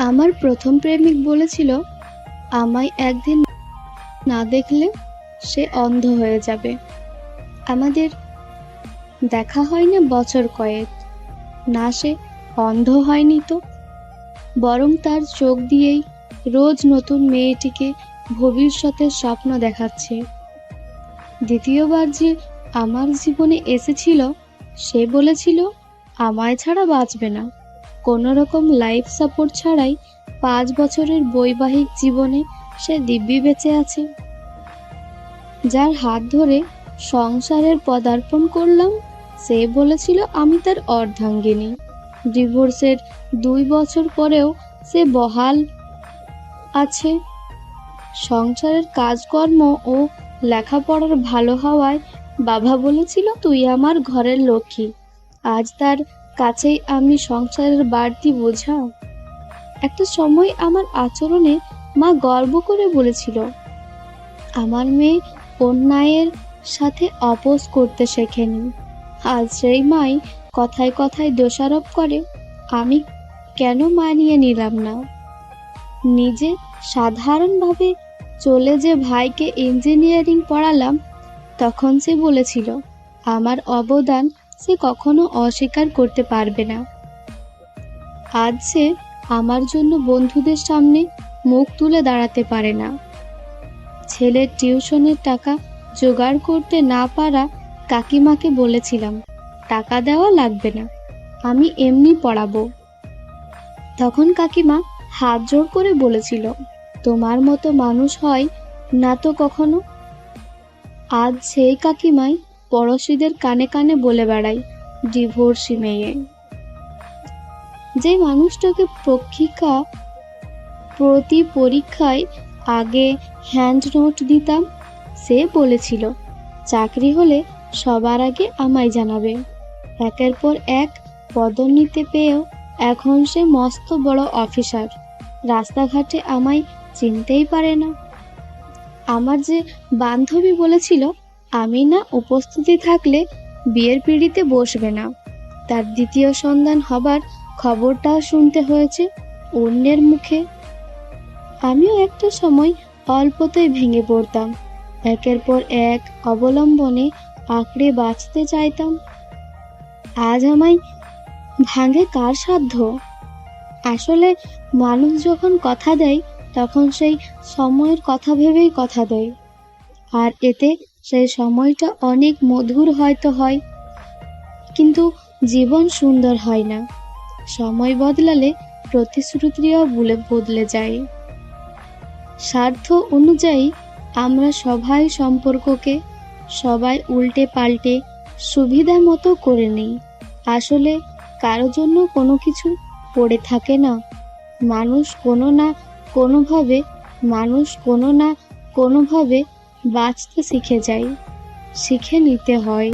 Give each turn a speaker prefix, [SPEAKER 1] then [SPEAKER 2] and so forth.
[SPEAKER 1] আমার প্রথম প্রেমিক বলেছিল, আমায় একদিন না দেখলে সে অন্ধ হয়ে যাবে। আমাদের দেখা হয় না বছর কয়েক। না সে অন্ধ হয়নি তো। বরং তার চোখ দিয়েই রোজ নতুন মেয়েটিকে ভবিষ্যতের স্বপ্ন দেখাচ্ছে। দ্বিতীয়বার যে আমার জীবনে এসেছিল, সে বলেছিল, আমায় ছাড়া বাঁচবে না। কোনো রকম লাইফ সাপোর্ট ছাড়াই পাঁচ বছরের বৈবাহিক জীবনে সে দিব্যি বেঁচে আছে। যার হাত ধরে সংসারের পদার্পণ করলাম, সে বলেছিল আমি তার অর্ধাঙ্গিনী। ডিভোর্সের দুই বছর পরেও সে বহাল আছে। সংসারের কাজকর্ম ও লেখাপড়ার ভালো হওয়ায় বাবা বলেছিল, তুই আমার ঘরের লক্ষ্মী। আজ তার কাছেই আমি সংসারের বাড়তি বোঝা একটা সময় আমার আচরণে মা গর্ব করে বলেছিল, আমার মেয়ে অন্যায়ের সাথে অপোজ করতে শেখেনি। আজ সেই মাই কথায় কথায় দোষারোপ করে, আমি কেন মানিয়ে নিলাম না? নিজে সাধারণভাবে চলে যে ভাইকে ইঞ্জিনিয়ারিং পড়ালাম, তখন সে বলেছিল, আমার অবদান সে কখনো অস্বীকার করতে পারবে না। আজ সে আমার জন্য বন্ধুদের সামনে মুখ তুলে দাঁড়াতে পারে না। ছেলের টিউশনের টাকা জোগাড় করতে না পারা কাকিমাকে বলেছিলাম, টাকা দেওয়া লাগবে না, আমি এমনি পড়াবো। তখন কাকিমা হাত জোড় করে বলেছিল, তোমার মতো মানুষ হয় না তো কখনো? আজ সেই কাকিমাই পড়োশিদের কানে কানে বলে বেড়াই ডিভোর্সি মেয়ে। যে মানুষটাকে পক্ষিকা প্রতি পরীক্ষায় আগে হ্যান্ড নোট দিতাম, সে বলেছিল, চাকরি হলে সবার আগে আমায় জানাবে। একের পর এক পদোন্নতি পেয়েও এখন সে মস্ত বড় অফিসার। রাস্তাঘাটে আমায় চিনতেই পারে না। আমার যে বান্ধবী বলেছিল আমি না উপস্থিতি থাকলে বিয়ের পিড়িতে বসবে না। তার দ্বিতীয় সন্ধান হবার খবরটাও শুনতে হয়েছে অন্যের মুখে। আমিও একটা সময় অল্পতেই ভেঙে পড়তাম। একের পর এক অবলম্বনে আঁকড়ে বাঁচতে চাইতাম। আজ আমায় ভাঙে কার সাধ্য? আসলে মানুষ যখন কথা দেয়, তখন সেই সময়ের কথা ভেবেই কথা দেয়। আর এতে সেই সময়টা অনেক মধুর হয়তো হয়, কিন্তু জীবন সুন্দর হয় না। সময় বদলালে প্রতিশ্রুতিও বলে বদলে যায়। স্বার্থ অনুযায়ী আমরা সবাই সম্পর্ককে সবাই উল্টে পাল্টে সুবিধা মতো করে নেই। আসলে কারও জন্য কোনো কিছু পড়ে থাকে না। মানুষ কোনো না কোনোভাবে, মানুষ কোনো না কোনোভাবে বাঁচতে শিখে যাই শিখে নিতে হয়।